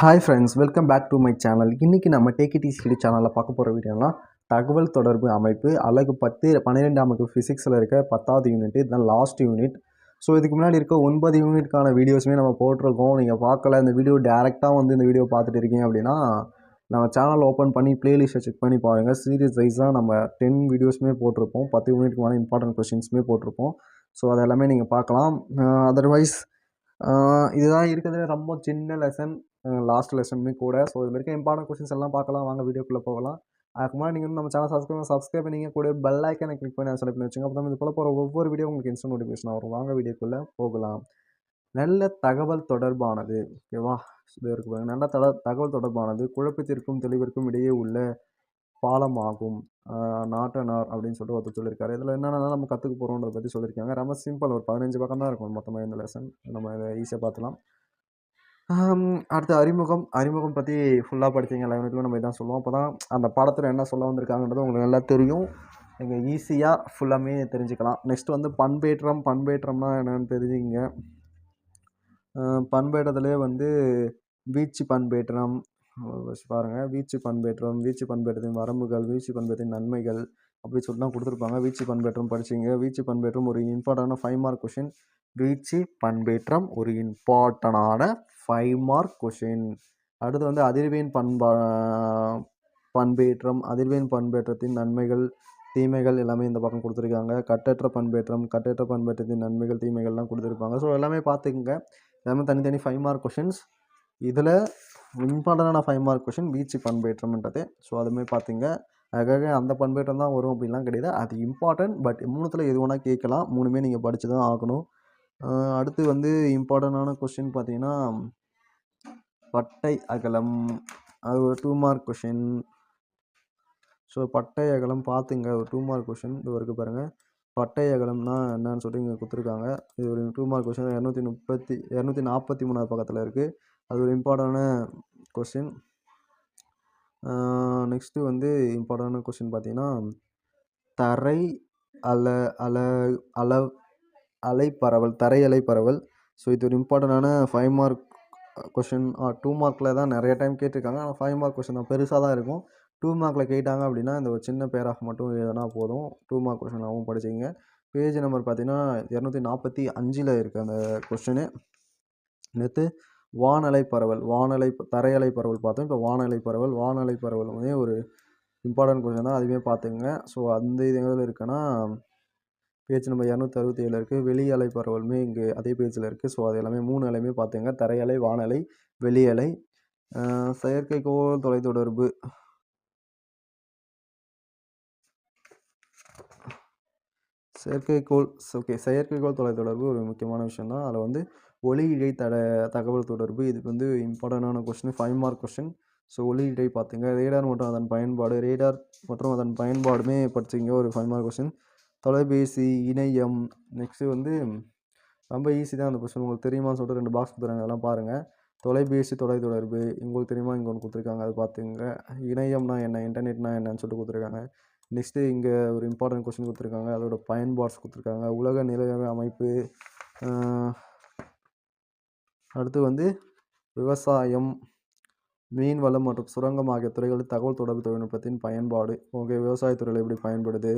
Hi friends welcome back to my channel இன்றைக்கி நம்ம take சேனலில் பார்க்க போகிற வீடியோனா தகவல் தொடர்பு அமைப்பு அழகு பத்து பன்னிரெண்டாம் அமைப்பு ஃபிசிக்ஸில் இருக்க பத்தாவது யூனிட் இதுதான் லாஸ்ட் யூனிட் ஸோ இதுக்கு முன்னாடி இருக்க ஒன்பது யூனிட்கான வீடியோஸுமே நம்ம போட்டிருக்கோம். நீங்கள் பார்க்கல இந்த வீடியோ டேரெக்டாக வந்து இந்த வீடியோ பார்த்துட்டு இருக்கீங்க அப்படின்னா நம்ம சேனல் ஓப்பன் பண்ணி ப்ளேலிஸ்ட்டை செக் பண்ணி பாருங்கள் சீரியஸ் வைஸாக நம்ம டென் வீடியோஸுமே போட்டிருப்போம். பத்து யூனிட்க்கு மேலே இம்பார்ட்டன்ட் கொஷின்ஸுமே போட்டிருப்போம். ஸோ அதெல்லாமே நீங்கள் பார்க்கலாம். அதர்வைஸ் இதுதான் இருக்கிறதுல ரொம்ப சின்ன லெசன் லாஸ்ட் லெசனுமே கூட. ஸோ இது வரைக்கும் இம்பார்ட்டன்ட் கொஸ்டின்ஸ் எல்லாம் பார்க்கலாம். வாங்க வீடியோக்குள்ளே போகலாம். அதுக்கு முன்னாடி நீங்கள் நம்ம சேனல் சப்ஸ்கிரைப் சப்ஸ்கிரைப் பண்ணிங்க கூட பெல் ஐக்கனை கிளிக் பண்ணி செலக்ட் பண்ணி வச்சுங்க. அப்போ இது போல போகிற ஒவ்வொரு வீடியோ உங்களுக்கு இன்ஸ்டன்ட் நோட்டிஃபிகேஷன் வரும். வாங்க வீடியோக்குள்ளே போகலாம். நல்ல தகவல் தொடர்பானது. ஓகேவா இது இருக்கு பாருங்க. நல்ல தட தகவல் தொடர்பானது. குழப்பத்திற்கும் தெளிவிற்கும் இடையே உள்ள பாலமாகும். நாட்டனார் அப்படின்னு சொல்லிட்டு ஒருத்தர் சொல்லியிருக்காரு இதில் என்னென்னா நம்ம கற்றுக்க போகிறோன்றதை பற்றி சொல்லியிருக்காங்க ரொம்ப சிம்பிள் ஒரு பதினஞ்சு பக்கம் தான் இருக்கும். மொத்தமாக இந்த லெசன் நம்ம இதை ஈஸியாக பார்த்துலாம் அடுத்து அறிமுகம். அறிமுகம் பற்றி ஃபுல்லாக படித்தீங்க லெவனுக்குள்ள நம்ம இதான் சொல்லுவோம். அப்போ தான் அந்த பாடத்தில் என்ன சொல்ல வந்திருக்காங்கன்றது உங்களுக்கு நல்லா தெரியும். நீங்கள் ஈஸியாக ஃபுல்லாமே தெரிஞ்சுக்கலாம். நெக்ஸ்ட் வந்து பண்பேற்றம். பண்பேற்றம்னா என்னென்னு தெரிஞ்சுங்க பண்பேற்றத்துலேயே வந்து வீச்சு பண்பேற்றம். பாருங்கள் வீச்சு பண்பேற்றம். வீச்சு பண்பேற்றத்தின் வரம்புகள் வீச்சு பண்பேற்றத்தின் நன்மைகள். அப்படி சொல்லிட்டு தான் கொடுத்துருப்பாங்க. வீச்சு பண்பேற்றம் படிச்சிங்க. வீச்சு பண்பேற்றம் ஒரு இம்பார்ட்டண்டான ஃபைவ் மார்க் கொஷின் வீச்சு பண்பேற்றம் ஒரு இம்பார்ட்டனான ஃபைவ் மார்க் கொஷின் அடுத்து வந்து அதிர்வேன் பண்பா பண்பேற்றம் அதிர்வேன் பண்பேற்றத்தின் நன்மைகள் தீமைகள் எல்லாமே இந்த பக்கம் கொடுத்துருக்காங்க. கட்டற்ற பண்பேற்றம் கட்டற்ற பண்பேற்றத்தின் நன்மைகள் தீமைகள்லாம் கொடுத்துருப்பாங்க. ஸோ எல்லாமே பார்த்துக்குங்க. எல்லாமே தனித்தனி ஃபைவ் மார்க் கொஷின்ஸ் இதில் இம்பார்ட்டண்டான ஃபைவ் மார்க் கொஷின் வீச்சு பண்பேற்றம்ன்றது. ஸோ அதுமாதிரி பார்த்துங்க. அதுக்காக அந்த பண்பேற்றம் தான் வரும் அப்படின்லாம் கிடையாது. அது இம்பார்ட்டன்ட் பட் மூணுத்தில் எது வேணால் கேட்கலாம். மூணுமே நீங்கள் படித்து தான் ஆகணும் அடுத்து வந்து இம்பார்ட்டண்டான கொஷின் பார்த்தீங்கன்னா பட்டை அகலம். அது ஒரு டூ மார்க் கொஷின் ஸோ பட்டை அகலம் பார்த்துங்க. ஒரு டூ மார்க் கொஷின் இது வரைக்கும் பாருங்கள் பட்டை அகலம்னா என்னன்னு சொல்லிட்டு இங்கே கொடுத்துருக்காங்க. இது ஒரு டூ மார்க் கொஷின் இரநூத்தி முப்பத்தி இரநூத்தி நாற்பத்தி மூணாவது பக்கத்தில் இருக்குது அது ஒரு இம்பார்ட்டண்டான கொஷின் நெக்ஸ்ட்டு வந்து இம்பார்ட்டண்டான கொஷின் பார்த்தீங்கன்னா தரை அல அல அல அலைப்பரவல் தரை அலை பரவல் ஸோ இது ஒரு இம்பார்ட்டண்டான ஃபைவ் மார்க் கொஷின் டூ மார்க்கில் தான் நிறைய டைம் கேட்டிருக்காங்க. ஆனால் ஃபைவ் மார்க் கொஷின் தான் பெருசாக தான் இருக்கும். டூ மார்க்கில் கேட்டாங்க அப்படின்னா இந்த ஒரு சின்ன பேராக மட்டும் எழுதினா போதும். டூ மார்க் கொஷினாகவும் படிச்சிங்க பேஜ் நம்பர் பார்த்தீங்கன்னா இரநூத்தி நாற்பத்தி அஞ்சில் இருக்குது அந்த கொஷினு நேற்று வானலை பரவல் வானலை தரையலை பரவல் பார்த்தோம். இப்போ வானலை பரவல் வானலை பரவல் வந்து ஒரு இம்பார்ட்டன்ட் கொஷின் தான். அதுவுமே பார்த்துங்க ஸோ அந்த இது எதில் இருக்குன்னா பேஜ் நம்பர் இரநூத்தி அறுபத்தி ஏழு இருக்குது வெளி அலை பரவலுமே இங்கே அதே பேஜில் இருக்குது ஸோ அது எல்லாமே மூணு அலையுமே பார்த்துங்க தரையலை வானலை வெளியலை செயற்கைக்கோள் தொலைத்தொடர்பு. செயற்கைக்கோள் ஓகே செயற்கைக்கோள் தொலைத்தொடர்பு ஒரு முக்கியமான விஷயம் தான் அதில் வந்து ஒளி இடை தட தகவல் தொடர்பு இதுக்கு வந்து இம்பார்ட்டண்டான question five mark question so ஒளி இடை பார்த்துங்க. ரேடார் மற்றும் அதன் பயன்பாடு ரேடார் மற்றும் அதன் பயன்பாடுமே படிச்சிங்க. ஒரு ஃபைவ் மார்க் கொஸ்டின் தொலைபேசி இணையம் நெக்ஸ்ட்டு வந்து ரொம்ப ஈஸி தான் அந்த கொஸ்டின் உங்களுக்கு தெரியுமான்னு சொல்லிட்டு ரெண்டு பாக்ஸ் கொடுத்துறாங்க அதெல்லாம் பாருங்கள் தொலைபேசி தொலைத்தொடர்பு உங்களுக்கு தெரியுமா இங்கே ஒன்று கொடுத்துருக்காங்க. அது பார்த்துங்க. இணையம்னா என்ன? இன்டர்நெட்னா என்னன்னு சொல்லிட்டு கொடுத்துருக்காங்க. நெக்ஸ்ட்டு இங்கே ஒரு இம்பார்ட்டன்ட் கொஸ்டின் கொடுத்துருக்காங்க. அதோட பயன்பாட்ஸ் கொடுத்துருக்காங்க. உலக நிலைய அமைப்பு அடுத்து வந்து விவசாயம் மீன் வளம் மற்றும் சுரங்கம் ஆகிய துறைகளில் தகவல் தொடர்பு தொழில்நுட்பத்தின் பயன்பாடு. ஓகே விவசாயத்துறையில் எப்படி பயன்படுது?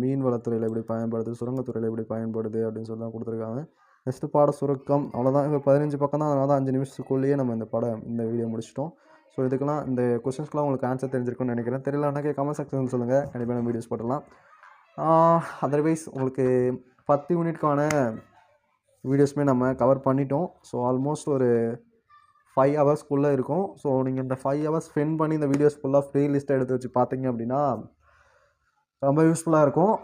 மீன் வளத்துறையில் எப்படி பயன்படுது? சுரங்கத்துறையில் எப்படி பயன்படுது? அப்படின்னு சொல்லி தான் கொடுத்துருக்காங்க. நெக்ஸ்ட்டு பாட சுருக்கம். அவ்வளோதான் இப்போ பதினஞ்சு பக்கம் தான். அதனால தான் அஞ்சு நிமிஷத்துக்குள்ளேயே நம்ம இந்த படம் இந்த வீடியோ முடிச்சிட்டோம். ஸோ இதுக்கெல்லாம் இந்த கொஸ்டின்ஸ்க்குலாம் உங்களுக்கு ஆன்சர் தெரிஞ்சிருக்கும்னு நினைக்கிறேன். தெரியலனாக்கே கமெண்ட் செக்ஷன் சொல்லுங்கள் கண்டிப்பாக நம்ம வீடியோஸ் போடலாம் அதர்வைஸ் உங்களுக்கு பத்து யூனிட்கான வீடியோஸுமே நம்ம கவர் பண்ணிட்டோம். ஸோ ஆல்மோஸ்ட் ஒரு ஃபைவ் ஹவர்ஸ்க்குள்ளே இருக்கும். ஸோ நீங்கள் இந்த ஃபைவ் ஹவர்ஸ் ஸ்பெண்ட் பண்ணி இந்த வீடியோஸ் ஃபுல்லாக ஃப்ரீ லிஸ்ட்டை எடுத்து வச்சு பார்த்தீங்க அப்படின்னா ரொம்ப யூஸ்ஃபுல்லாக இருக்கும்.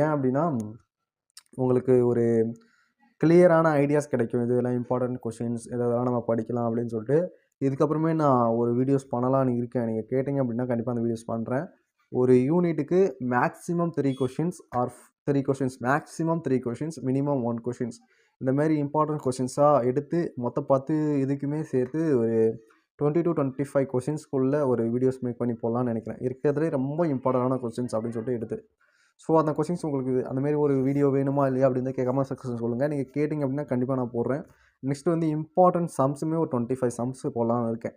ஏன் அப்படின்னா உங்களுக்கு ஒரு கிளியரான ஐடியாஸ் கிடைக்கும். இதெல்லாம் இம்பார்ட்டண்ட் கொஷின்ஸ் இதெல்லாம் நம்ம படிக்கலாம் அப்படின்னு சொல்லிட்டு. இதுக்கப்புறமே நான் ஒரு வீடியோஸ் பண்ணலான்னு இருக்கேன். நீங்கள் கேட்டிங்க அப்படின்னா கண்டிப்பாக அந்த வீடியோஸ் பண்ணுறேன் ஒரு யூனிட்டுக்கு maximum three questions or three questions maximum three questions minimum one questions இந்த மாதிரி இம்பார்ட்டன்ட் கொஷின்ஸாக எடுத்து மொத்த பத்து இதுக்குமே சேர்த்து ஒரு டுவெண்ட்டி டு டுவெண்ட்டி ஃபைவ் கொஷின்ஸ்க்குள்ளே ஒரு வீடியோஸ் மேக் பண்ணி போடலான்னு நினைக்கிறேன். இருக்கிறதுலே ரொம்ப இம்பார்ட்டண்டான கொஷின்ஸ் அப்படின்னு சொல்லிட்டு எடுத்து. ஸோ அந்த கொஷின்ஸ் உங்களுக்கு அந்தமாரி ஒரு வீடியோ வேணுமா இல்லையா அப்படின்னு கேட்காம சக்ஸஸ் சொல்லுங்கள் நீங்கள் கேட்டிங்க அப்படின்னா கண்டிப்பாக நான் போடுறேன். நெக்ஸ்ட் வந்து இம்பார்ட்டன்ட் சம்ஸுமே ஒரு டுவெண்ட்டி ஃபைவ் சம்ஸ் போடலான்னு இருக்கேன்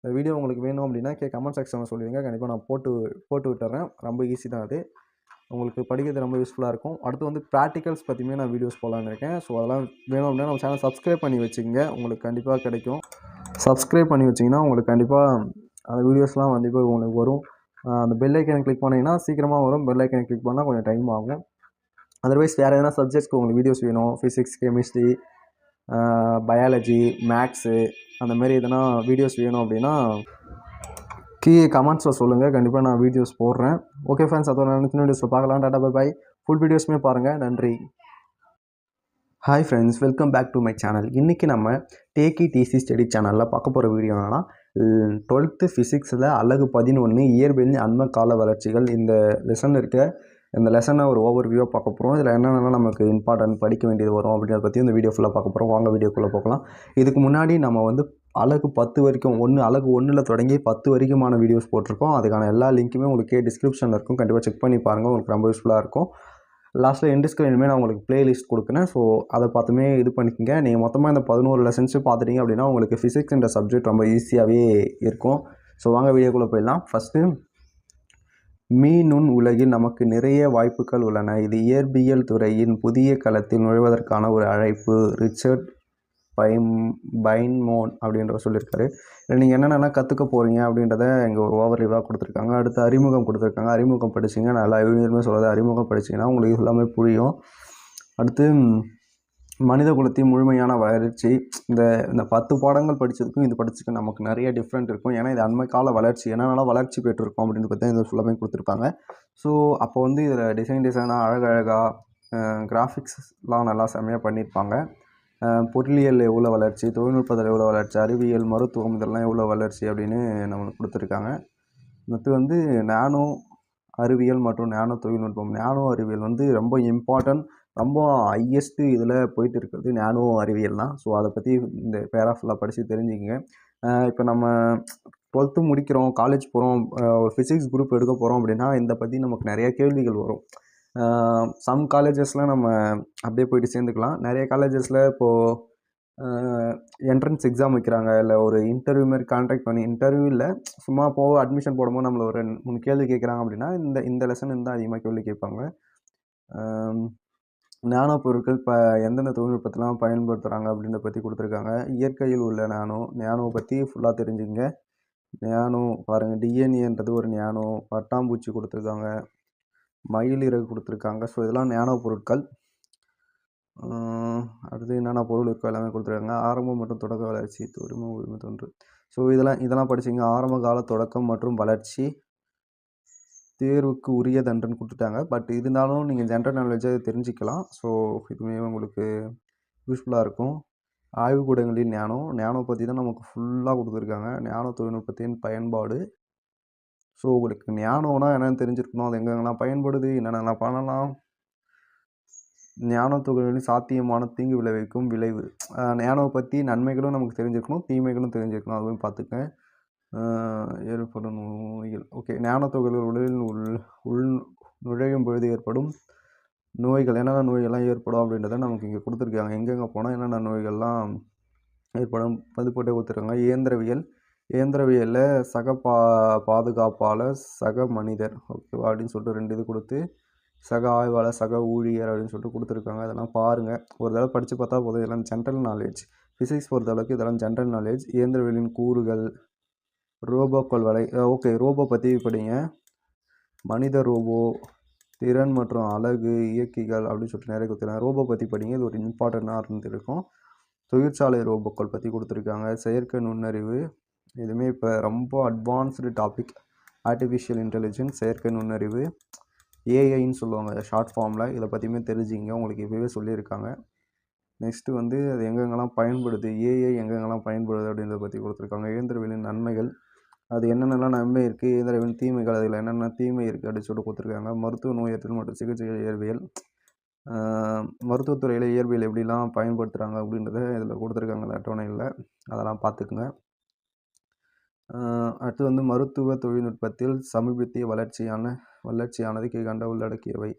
இந்த வீடியோ உங்களுக்கு வேணும் அப்படின்னா கே கமெண்ட் செக்ஷனில் சொல்லிடுங்க. கண்டிப்பாக நான் போட்டு போட்டு விட்டுறேன். ரொம்ப ஈஸி தான் அது. உங்களுக்கு படிக்கிறது ரொம்ப யூஸ்ஃபுல்லாக இருக்கும். அடுத்து வந்து ப்ராக்டிகல்ஸ் பற்றியுமே நான் வீடியோஸ் போடலான்னு இருக்கேன். ஸோ அதெல்லாம் வேணும் அப்படின்னா நம்ம சேனல் சப்ஸ்கிரைப் பண்ணி வச்சுக்கோங்க. உங்களுக்கு கண்டிப்பாக கிடைக்கும். சப்ஸ்கிரைப் பண்ணி வச்சிங்கன்னா உங்களுக்கு கண்டிப்பாக அந்த வீடியோஸ்லாம் வந்து இப்போ உங்களுக்கு வரும். அந்த பெல் ஐக்கனை கிளிக் பண்ணிங்கன்னா சீக்கிரமாக வரும். பெல் ஐக்கனை கிளிக் பண்ணால் கொஞ்சம் டைம் ஆகும். அதர்வைஸ் வேறு எதனா சப்ஜெக்ட்ஸ்க்கு உங்களுக்கு வீடியோஸ் வேணும். ஃபிசிக்ஸ் கெமிஸ்ட்ரி பயாலஜி மேக்ஸு அந்த மாதிரி எதனா வீடியோஸ் வேணும் அப்படின்னா கீழே கமெண்ட்ஸில் சொல்லுங்கள் கண்டிப்பாக நான் வீடியோஸ் போடுறேன். ஓகே ஃப்ரெண்ட்ஸ் அதோட நினைச்சு வீடியோஸில் பார்க்கலாம். டாடா பை பை ஃபுல் வீடியோஸுமே பாருங்கள் நன்றி. Hi friends welcome back to my channel இன்றைக்கி நம்ம டேக்கி டிசி ஸ்டடி சேனலில் பார்க்க போகிற வீடியோ என்னன்னா டுவெல்த்து ஃபிசிக்ஸில் அழகு பதினொன்று இயற்பியல் அண்ம கால வளர்ச்சிகள் இந்த லெசன் இருக்க. இந்த லெசனை ஒரு ஓவர் வியூவாக பார்க்க போகிறோம் இதில் என்னென்னலாம் நமக்கு இம்பார்ட்டன்ட் படிக்க வேண்டியது வரும் அப்படின்றத பற்றி இந்த வீடியோ ஃபுல்லாக பார்க்க போகிறோம் வாங்க வீடியோக்குள்ளே பார்க்கலாம் இதுக்கு முன்னாடி நம்ம வந்து அழகு பத்து வரைக்கும் ஒன்று அழகு ஒன்றில் தொடங்கி பத்து வரைக்குமான வீடியோஸ் போட்டிருக்கோம். அதுக்கான எல்லா லிங்க்குமே உங்களுக்கு டிஸ்கிரிப்ஷனில் இருக்கும். கண்டிப்பாக செக் பண்ணி பாருங்கள் உங்களுக்கு ரொம்ப யூஸ்ஃபுல்லாக இருக்கும். லாஸ்ட்டில் எண்டு ஸ்க்ரீனுமே நான் உங்களுக்கு பிளேலிஸ்ட் கொடுக்குறேன். ஸோ அதை பார்த்துமே இது பண்ணிக்கோங்க. நீங்கள் மொத்தமாக இந்த பதினோரு லெசன்ஸு பார்த்துட்டீங்க அப்படின்னா உங்களுக்கு ஃபிசிக்ஸ்ன்ற சப்ஜெக்ட் ரொம்ப ஈஸியாகவே இருக்கும். ஸோ வாங்க வீடியோக்குள்ளே போயிடலாம். ஃபஸ்ட்டு மீனுண் உலகில் நமக்கு நிறைய வாய்ப்புகள் உள்ளன. இது இயற்பியல் துறையின் புதிய களத்தில் நுழைவதற்கான ஒரு அழைப்பு. ரிச்சர்ட் பைம் பைன்மோன் அப்படின்ற சொல்லியிருக்காரு. இல்லை நீங்கள் என்னென்னலாம் கற்றுக்க போகிறீங்க அப்படின்றத இங்கே ஒரு ஓவர்வியூவாக கொடுத்துருக்காங்க. அடுத்து அறிமுகம் கொடுத்துருக்காங்க. அறிமுகம் படிச்சிங்க நல்லா யூனியருமே சொல்கிறது அறிமுகம் படிச்சிங்கன்னா உங்களுக்கு எல்லாமே புரியும். அடுத்து மனித குலத்தின் முழுமையான வளர்ச்சி. இந்த இந்த பத்து பாடங்கள் படித்ததுக்கும் இது படிச்சதுக்கும் நமக்கு நிறைய டிஃப்ரெண்ட் இருக்கும். ஏன்னா இது அண்மை கால வளர்ச்சி. என்னென்னலாம் வளர்ச்சி பெற்றிருக்கோம் அப்படின்னு பார்த்தா இதில் ஃபுல்லாமே கொடுத்துருப்பாங்க. ஸோ அப்போ வந்து இதில் டிசைன் டிசைனாக அழகழகாக கிராஃபிக்ஸ்லாம் நல்லா செம்மையாக பண்ணியிருப்பாங்க. பொருளியல் எவ்வளோ வளர்ச்சி தொழில்நுட்பத்தில் எவ்வளோ வளர்ச்சி அறிவியல் மருத்துவம் இதெல்லாம் எவ்வளோ வளர்ச்சி அப்படின்னு நம்மளுக்கு கொடுத்துருக்காங்க. அடுத்து வந்து நானோ அறிவியல் மற்றும் நானோ தொழில்நுட்பம். நானோ அறிவியல் வந்து ரொம்ப இம்பார்ட்டன்ட் ரொம்ப ஹையஸ்ட்டு இதில் போயிட்டு இருக்கிறது நானோ அறிவியல் தான். ஸோ அதை பற்றி இந்த பேரா ஃபுல்லாக படித்து தெரிஞ்சுக்கங்க. இப்போ நம்ம டுவெல்த்து முடிக்கிறோம் காலேஜ் போகிறோம் ஒரு ஃபிசிக்ஸ் குரூப் எடுக்க போகிறோம் அப்படின்னா இந்த பற்றி நமக்கு நிறைய கேள்விகள் வரும். சம் காலேஜஸில் நம்ம அப்படியே போயிட்டு சேர்ந்துக்கலாம். நிறைய காலேஜஸில் இப்போது என்ட்ரன்ஸ் எக்ஸாம் வைக்கிறாங்க. இல்லை ஒரு இன்டர்வியூ மாதிரி கான்டாக்ட் பண்ணி இன்டர்வியூ இல்லை சும்மா போக அட்மிஷன் போடும்போது நம்மளை ஒரு ரெண்டு மூணு கேள்வி கேட்குறாங்க அப்படின்னா இந்த இந்த லெசன் இருந்தால் அதிகமாக கேள்வி கேட்பாங்க. நானோ பொருட்கள் இப்போ எந்தெந்த தொழில்நுட்பத்தெலாம் பயன்படுத்துகிறாங்க அப்படின்றத பற்றி கொடுத்துருக்காங்க. இயற்கையில் உள்ள நானோ நானோ பற்றி ஃபுல்லாக தெரிஞ்சுங்க நானோ பாருங்கள் டிஎன்ஏன்றது ஒரு நானோ பட்டாம்பூச்சி கொடுத்துருக்காங்க. மயில் இறகு கொடுத்துருக்காங்க. ஸோ இதெல்லாம் ஞான பொருட்கள். அடுத்து என்னென்ன பொருள் இருக்கோ எல்லாமே கொடுத்துருக்காங்க. ஆரம்பம் மற்றும் தொடக்க வளர்ச்சி உரிமை உரிமை தொன்று. ஸோ இதெல்லாம் இதெல்லாம் படிச்சிங்க. ஆரம்ப கால தொடக்கம் மற்றும் வளர்ச்சி. தேர்வுக்கு உரிய தண்டன் கொடுத்துட்டாங்க. பட் இருந்தாலும் நீங்கள் ஜென்ரல் நாலேஜை தெரிஞ்சுக்கலாம். ஸோ இதுவுமே உங்களுக்கு யூஸ்ஃபுல்லாக இருக்கும். ஆய்வுக்கூடங்களில் ஞானம் ஞானம் பற்றி தான் நமக்கு ஃபுல்லாக கொடுத்துருக்காங்க. ஞான தொழில்நுட்பத்தின் பயன்பாடு. ஸோ உங்களுக்கு ஞானம்னா என்னென்னு தெரிஞ்சிருக்கணும். அது எங்கெங்கெல்லாம் பயன்படுது என்னென்னலாம் பண்ணலாம். ஞான சாத்தியமான தீங்கு விளைவிக்கும் விளைவு. ஞானவை பற்றி நன்மைகளும் நமக்கு தெரிஞ்சிருக்கணும் தீமைகளும் தெரிஞ்சிருக்கணும். அதுவும் பார்த்துக்க ஏற்படும் நோய்கள். ஓகே ஞான தொழில்கள் உடலில் உள் உள் நுழையும் பொழுது ஏற்படும் நோய்கள். என்னென்ன நோய்கள்லாம் ஏற்படும் அப்படின்றத நமக்கு இங்கே கொடுத்துருக்காங்க. எங்கெங்கே போனால் என்னென்ன நோய்கள்லாம் ஏற்படும்? அது போட்டே கொடுத்துருக்காங்க இயந்திரவியல் இயந்திரவியலில் சக பா பாதுகாப்பாளர் சக மனிதர். ஓகேவா அப்படின்னு சொல்லிட்டு ரெண்டு இது கொடுத்து சக ஆய்வாளர் சக ஊழியர் அப்படின்னு சொல்லிட்டு கொடுத்துருக்காங்க. அதெல்லாம் பாருங்கள் ஒரு தடவை படித்து பார்த்தா போதும். இதெல்லாம் ஜென்ரல் நாலேஜ் ஃபிசிக்ஸ் பொறுத்தளவுக்கு இதெல்லாம் ஜென்ரல் நாலேஜ் இயந்திரவியலின் கூறுகள் ரோபோக்கள் வலை ஓகே ரோபோ பற்றி படிங்க. மனித ரோபோ திறன் மற்றும் அழகு இயக்கிகள் அப்படின்னு சொல்லிட்டு நிறைய கொடுத்துருக்காங்க. ரோபோ பற்றி படிங்க. இது ஒரு இம்பார்ட்டண்ட்டாக இருந்திருக்கும். தொழிற்சாலை ரோபோக்கள் பற்றி கொடுத்துருக்காங்க. செயற்கை நுண்ணறிவு இதுவுமே இப்போ ரொம்ப அட்வான்ஸ்டு டாபிக் ஆர்டிஃபிஷியல் இன்டெலிஜென்ஸ் செயற்கை நுண்ணறிவு ஏஐன்னு சொல்லுவாங்க. ஷார்ட் ஃபார்மில் இதை பற்றியுமே தெரிஞ்சுங்க உங்களுக்கு இப்போவே சொல்லியிருக்காங்க. நெக்ஸ்ட்டு வந்து அது எங்கெங்கெல்லாம் பயன்படுது? ஏஐ எங்கெங்கெல்லாம் பயன்படுது அப்படின்றத பற்றி கொடுத்துருக்காங்க. இயந்திரவியலின் நன்மைகள். அது என்னென்னலாம் நன்மை இருக்குது இயந்திரவியலின் தீமைகள். அதில் என்னென்ன தீமை இருக்குது அப்படின்னு சொல்லிட்டு கொடுத்துருக்காங்க. மருத்துவ நோயற்றல் மற்றும் சிகிச்சை இயற்பியல். மருத்துவத்துறையில் இயற்பியல் எப்படிலாம் பயன்படுத்துகிறாங்க அப்படின்றத இதில் கொடுத்துருக்காங்க. அந்த அட்டவணையில். அதெல்லாம் பார்த்துக்குங்க. அடுத்து வந்து மருத்துவ தொழில்நுட்பத்தில் சமீபத்திய வளர்ச்சியான வளர்ச்சியானது கீழ்கண்ட உள்ளடக்கியவை.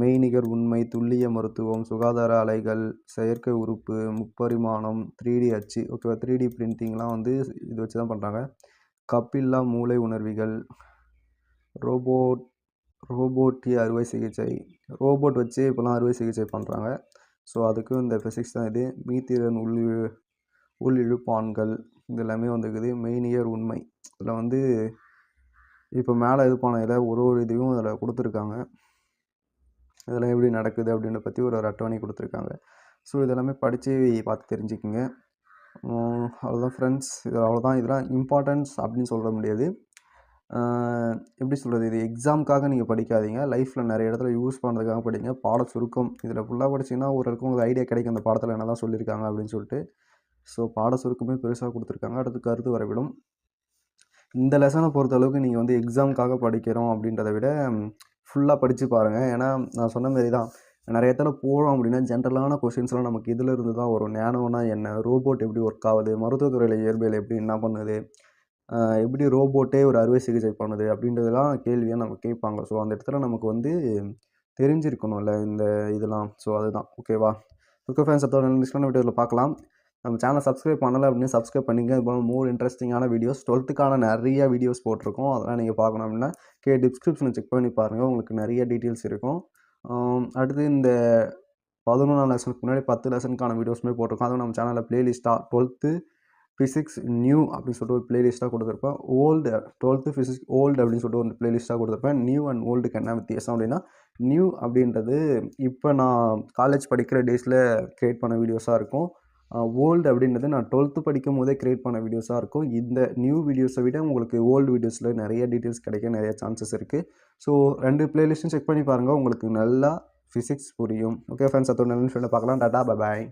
மெய்நிகர் உண்மை துல்லிய மருத்துவம் சுகாதார அலைகள் செயற்கை உறுப்பு முப்பரிமாணம் த்ரீ டி அச்சு. ஓகேவா த்ரீ டி பிரிண்டிங்லாம் வந்து இது வச்சு தான் பண்ணுறாங்க கப்பில்லா மூளை உணர்விகள் ரோபோட் ரோபோட்டிய அறுவை சிகிச்சை. ரோபோட் வச்சு இப்போலாம் அறுவை சிகிச்சை பண்ணுறாங்க ஸோ அதுக்கும் இந்த ஃபிசிக்ஸ் தான் இது. மீத்திறன் உள்ளிழு உள்ளிழுப்பான்கள் இது எல்லாமே வந்துருக்குது இயர் உண்மை. இதில் வந்து இப்போ மேலே இது பண்ண இதில் ஒரு ஒரு இதையும் அதில் கொடுத்துருக்காங்க. இதெல்லாம் எப்படி நடக்குது அப்படின்றத பற்றி ஒரு ஒரு அட்டவணை கொடுத்துருக்காங்க. ஸோ இதெல்லாமே படித்து பார்த்து தெரிஞ்சுக்குங்க. அவ்வளோதான் ஃப்ரெண்ட்ஸ் இது அவ்வளோதான் இதெல்லாம் இம்பார்ட்டன்ஸ் அப்படின்னு சொல்ல முடியாது. எப்படி சொல்கிறது இது எக்ஸாமுக்காக நீங்கள் படிக்காதீங்க. லைஃப்பில் நிறைய இடத்துல யூஸ் பண்ணுறதுக்காக படிங்க. பாட சுருக்கம். இதில் ஃபுல்லாக படிச்சிங்கன்னா ஓரளவுக்கு உங்களுக்கு ஐடியா கிடைக்கும். அந்த பாடத்தில் என்ன தான் சொல்லியிருக்காங்க அப்படின்னு சொல்லிட்டு. ஸோ பாட சுருக்கமே பெருசாக கொடுத்துருக்காங்க. அடுத்து கருத்து வரைவிடும் இந்த லெசனை பொறுத்த அளவுக்கு நீங்கள் வந்து எக்ஸாமுக்காக படிக்கிறோம் அப்படின்றத விட ஃபுல்லாக படித்து பாருங்கள் ஏன்னா நான் சொன்ன மாதிரி தான் நிறைய இடத்துல போகிறோம் அப்படின்னா ஜென்ரலான கொஷின்ஸ்லாம் நமக்கு இதில் இருந்து தான் வரும். நேனோனா என்ன? ரோபோட் எப்படி ஒர்க் ஆகுது? மருத்துவத்துறையில் இயற்பியல் எப்படி என்ன பண்ணுது? எப்படி ரோபோட்டே ஒரு அறுவை சிகிச்சை பண்ணுது? அப்படின்றதெல்லாம் கேள்வியாக நம்ம கேட்பாங்க. ஸோ அந்த இடத்துல நமக்கு வந்து தெரிஞ்சிருக்கணும்ல இந்த இதெல்லாம். ஸோ அதுதான். ஓகேவா ஓகே ஃபேன்ஸ் அதோட நெக்ஸ்ட் வீடியோவில் பார்க்கலாம். நம்ம சேனல் சப்ஸ்கிரைப் பண்ணலை அப்படின்னு சப்ஸ்கிரைப் பண்ணிங்க இது போல் மோர் இன்ட்ரெஸ்டிங்கான வீடியோஸ் டுவெல்த்துக்கான நிறைய வீடியோஸ் போட்டிருக்கோம். அதெல்லாம் நீங்கள் பார்க்கணும் அப்படின்னா கே டிஸ்கிரிப்ஷனை செக் பண்ணி பாருங்கள் உங்களுக்கு நிறைய டீட்டெயில்ஸ் இருக்கும். அடுத்து இந்த பதினொன்றாம் லெசனுக்கு முன்னாடி பத்து லெசனுக்கான வீடியோஸுமே போட்டிருக்கோம். அதுவும் நம்ம சேனலில் ப்ளேலிஸ்ட்டாக டுவெல்த்து ஃபிசிக்ஸ் நியூ அப்படின்னு சொல்லிட்டு ஒரு ப்ளேலிஸ்ட்டாக கொடுத்துருப்பேன். ஓல்டு டுவெல்த்து ஃபிசிக்ஸ் ஓல்டு அப்படின்னு சொல்லிட்டு ஒரு ப்ளேலிஸ்ட்டாக கொடுத்துருப்பேன். நியூ அண்ட் ஓல்டுக்கு என்ன வித்தியாசம் அப்படின்னா நியூ அப்படின்றது இப்போ நான் காலேஜ் படிக்கிற டேஸில் க்ரியேட் பண்ண வீடியோஸாக இருக்கும். ஓல்டு அப்படின்றது நான் டுவெல்த்து படிக்கும் போதே க்ரியேட் பண்ண வீடியோஸாக இருக்கும். இந்த நியூ வீடியோஸை விட உங்களுக்கு ஓல்டு வீடியோஸில் நிறைய டீட்டெயில்ஸ் கிடைக்க நிறைய சான்சஸ் இருக்குது ஸோ ரெண்டு பிளேலிஸ்ட்டும் செக் பண்ணி பாருங்கள் உங்களுக்கு நல்லா ஃபிசிக்ஸ் புரியும். ஓகே ஃப்ரெண்ட்ஸ் அதோட நல்ல பார்க்கலாம். டாடா பாய்